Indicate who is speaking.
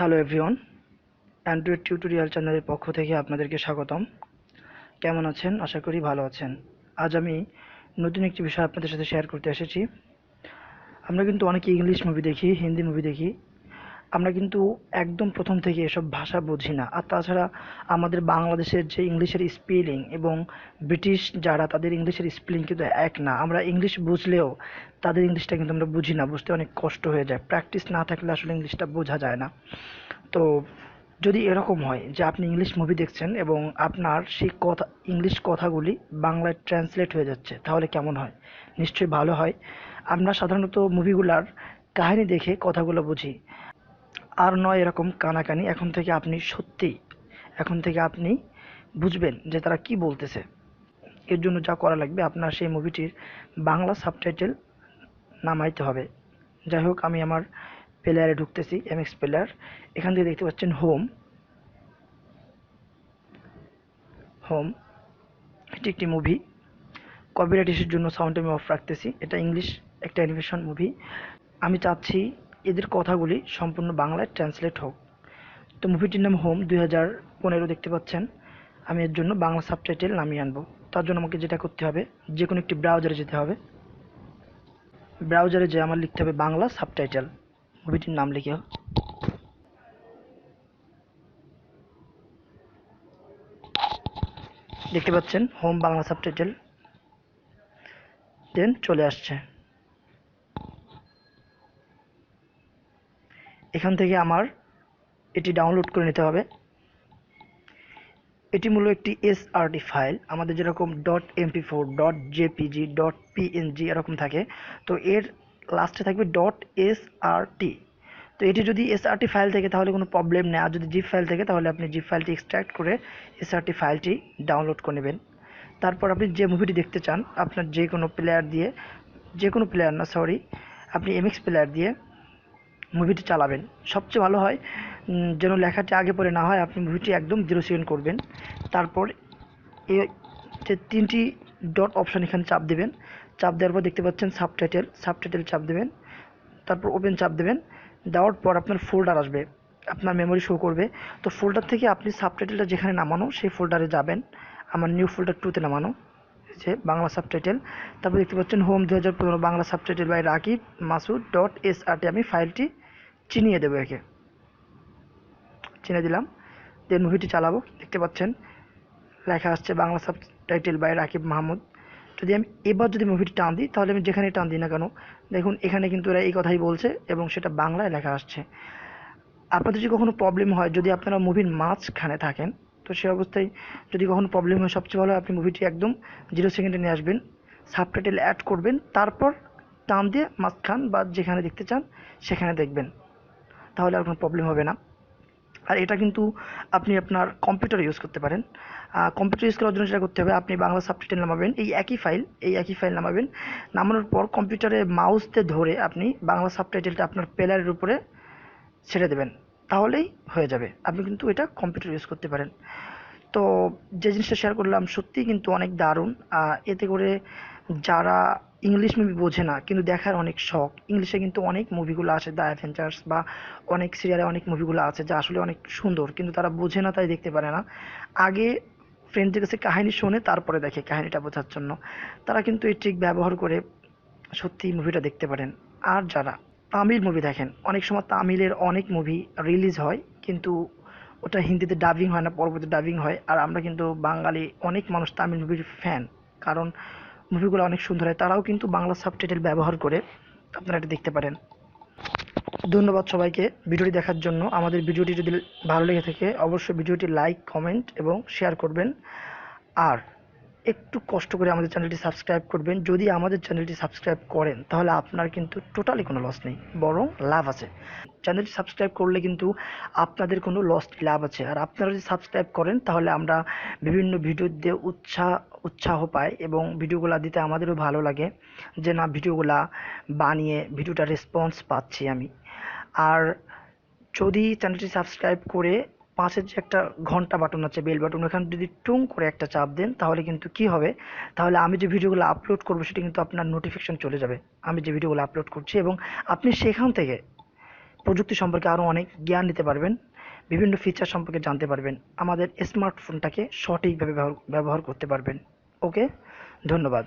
Speaker 1: Hello everyone Android tutorial চ্যানেলের পক্ষ থেকে আপনাদেরকে স্বাগতম। কেমন আছেন? আশা করি ভালো আছেন। আজ আমি নতুন একটি বিষয় আপনাদের সাথে শেয়ার করতে এসেছি। আমরা কিন্তু অনেকে ইংলিশ মুভি দেখি হিন্দি মুভি দেখি। আমরা কিন্তু একদম প্রথম থেকে এসব ভাষা বুঝি না। আর তাছাড়া আমাদের বাংলাদেশের যে ইংলিশের স্পেলিং এবং ব্রিটিশ যারা, তাদের ইংলিশের স্পেলিং কিন্তু এক না। আমরা ইংলিশ বুঝলেও তাদের ইংলিশটা কিন্তু আমরা বুঝি না, বুঝতে অনেক কষ্ট হয়ে যায়। প্র্যাকটিস না থাকলে আসলে ইংলিশটা বোঝা যায় না। তো যদি এরকম হয় যে আপনি ইংলিশ মুভি দেখছেন এবং আপনার সেই কথা, ইংলিশ কথাগুলি বাংলায় ট্রান্সলেট হয়ে যাচ্ছে, তাহলে কেমন হয়? নিশ্চয়ই ভালো হয়। আমরা সাধারণত মুভিগুলার কাহিনী দেখে কথাগুলো বুঝি। আর নয় এরকম কানাকানি এখন থেকে আপনি সত্যিই, এখন থেকে আপনি বুঝবেন যে তারা কি বলতেছে। এর জন্য যা করা লাগবে আপনার সেই মুভিটির বাংলা সাবটাইটেল নামাইতে হবে। যাই হোক, আমি আমার প্লেয়ারে ঢুকতেছি এমএক্স প্লেয়ার। এখান থেকে দেখতে পাচ্ছেন হোম। হোম, এটি একটি মুভি। কপিরাইট ইস্যুর জন্য সাউন্ড আমি অফ রাখতেছি। এটা ইংলিশ একটা অ্যানিমেশন মুভি আমি চাচ্ছি এদের কথাগুলি সম্পূর্ণ বাংলায় ট্রান্সলেট হোক। তো মুভিটির নাম হোম দুই হাজার পনেরো দেখতে পাচ্ছেন। আমি এর জন্য বাংলা সাবটাইটেল নামিয়ে আনব। তার জন্য আমাকে যেটা করতে হবে যে কোনো একটি ব্রাউজারে যেতে হবে। ব্রাউজারে যে আমার লিখতে হবে বাংলা সাবটাইটেল মুভিটির নাম লিখে দেখতে পাচ্ছেন হোম বাংলা সাবটাইটেল দেন চলে আসছে। এখান থেকে আমার এটি ডাউনলোড করে নিতে হবে। এটি মূলত একটি এসআরটি ফাইল আমাদের যেরকম. Dot MP four dot JPG dot PNG এরকম থাকে, তো এর লাস্টে থাকবে. ডট এসআরটি তো এটি যদি এসআরটি ফাইল থেকে তাহলে কোনো প্রবলেম নেই। আর যদি জিপ ফাইল থেকে তাহলে আপনি জিপ ফাইলটি এক্সট্রাক্ট করে এসআরটি ফাইলটি ডাউনলোড করে নেবেন। তারপর আপনি যে মুভিটি দেখতে চান, আপনার যে কোনো প্লেয়ার দিয়ে যে কোনো প্লেয়ার না সরি আপনি এমএক্স প্লেয়ার দিয়ে মুভিটি চালাবেন। সবচেয়ে ভালো হয় যেন লেখাটি আগে পরে না হয়, আপনি মুভিটি একদম জিরো সেকেন্ড করবেন। তারপর যে তিনটি ডট অপশন এখানে চাপ দেবেন। চাপ দেওয়ার পর দেখতে পাচ্ছেন সাবটাইটেল সাবটাইটেল চাপ দেবেন। তারপর ওপেন চাপ দেবেন। দেওয়ার পর আপনার ফোল্ডার আসবে, আপনার মেমোরি শো করবে। তো ফোল্ডার থেকে আপনি সাবটাইটেলটা যেখানে নামানো, সেই ফোল্ডারে যাবেন। আমার নিউ ফোল্ডার টুতে নামানো যে বাংলা সাবটাইটেল তারপর দেখতে পাচ্ছেন হোম দু হাজার পনেরো Bangla subtitle by Rakib Masud dot S RT আমি ফাইলটি চিনিয়ে দেবো একে। চিনে দিলাম। দেন মুভিটি চালাবো। দেখতে পাচ্ছেন, লেখা আসছে Bangla subtitle by Rakib Mahmud. যদি আমি এবার যদি মুভিটি টান দিই, তাহলে আমি যেখানে টান দিই না কেন, দেখুন, এখানে কিন্তু এরা এই কথাই বলছে এবং সেটা বাংলায় লেখা আসছে। আপনাদের যদি কখনো প্রবলেম হয়, যদি আপনারা মুভির মাঝখানে থাকেন, তো সে অবস্থায় যদি কখনো প্রবলেম হয়, সবচেয়ে ভালো আপনি মুভিটি একদম জিরো সেকেন্ডে নিয়ে আসবেন সাবটাইটেল অ্যাড করবেন, তারপর টান দিয়ে মাঝখান বা যেখানে দেখতে চান, সেখানে দেখবেন। তাহলে আর কোনো প্রবলেম হবে না। আর এটা কিন্তু আপনি আপনার কম্পিউটার ইউজ করতে পারেন। কম্পিউটার ইউজ করার জন্য যেটা করতে হবে, আপনি বাংলা সাবটাইটেল নামাবেন, এই একই ফাইল এই একই ফাইল নামাবেন। নামানোর পর কম্পিউটারে মাউসতে ধরে আপনি বাংলা সাবটাইটেলটা আপনার প্লেয়ারের উপরে ছেড়ে দেবেন। তাহলেই হয়ে যাবে। আপনি কিন্তু এটা কম্পিউটার ইউজ করতে পারেন। তো যে জিনিসটা শেয়ার করলাম, সত্যিই কিন্তু অনেক দারুণ। এতে করে যারা ইংলিশ মুভি বোঝে না, কিন্তু দেখার অনেক শখ। ইংলিশে কিন্তু অনেক মুভিগুলো আছে দ্য অ্যাভেঞ্জার্স বা অনেক সিরিয়ালে অনেক মুভিগুলো আছে, যা আসলে অনেক সুন্দর, কিন্তু তারা বোঝে না, তাই দেখতে পারে না। আগে ফ্রেন্ডদের কাছে কাহিনী শোনে, তারপরে দেখে কাহিনীটা বোঝার জন্য। তারা কিন্তু এই ট্রিক ব্যবহার করে সত্যি মুভিটা দেখতে পারেন। আর যারা তামিল মুভি দেখেন, অনেক সময় তামিলের অনেক মুভি রিলিজ হয়, কিন্তু ওটা হিন্দিতে ডাবিং হয় না পরবর্তী ডাবিং হয়। আর আমরা কিন্তু বাঙালি অনেক মানুষ তামিল মুভির ফ্যান কারণ মুভিগুলো অনেক সুন্দর হয়। তারাও কিন্তু বাংলা সাবটাইটেল ব্যবহার করে আপনারা এটা দেখতে পারেন। ধন্যবাদ সবাইকে ভিডিওটি দেখার জন্য। আমাদের ভিডিওটি যদি ভালো লেগে থাকে, অবশ্যই ভিডিওটি লাইক কমেন্ট এবং শেয়ার করবেন। আর একটু কষ্ট করে আমাদের চ্যানেলটি সাবস্ক্রাইব করবেন। যদি আমাদের চ্যানেলটি সাবস্ক্রাইব করেন, তাহলে আপনার কিন্তু টোটালি কোনো লস নেই, বরং লাভ আছে। চ্যানেলটি সাবস্ক্রাইব করলে কিন্তু আপনাদের কোনো লস লাভ আছে। আর আপনারা যদি সাবস্ক্রাইব করেন, তাহলে আমরা বিভিন্ন ভিডিও দিয়ে উৎসাহ উৎসাহ পাই এবং ভিডিওগুলো দিতে আমাদেরও ভালো লাগে যে না, ভিডিওগুলা বানিয়ে ভিডিওটা রেসপন্স পাচ্ছি আমি। আর যদি চ্যানেলটি সাবস্ক্রাইব করে পাশের যে একটা ঘণ্টা বাটন আছে বেল বাটন ওখানে যদি টুং করে একটা চাপ দেন, তাহলে কিন্তু কি হবে? তাহলে আমি যে ভিডিওগুলো আপলোড করব, সেটা কিন্তু আপনার নোটিফিকেশন চলে যাবে। আমি যে ভিডিওগুলো আপলোড করছি এবং আপনি সেখান থেকে প্রযুক্তি সম্পর্কে আরও অনেক জ্ঞান নিতে পারবেন। বিভিন্ন ফিচার সম্পর্কে জানতে পারবেন। আমাদের স্মার্টফোনটাকে সঠিকভাবে ব্যবহার করতে পারবেন। ওকে ধন্যবাদ।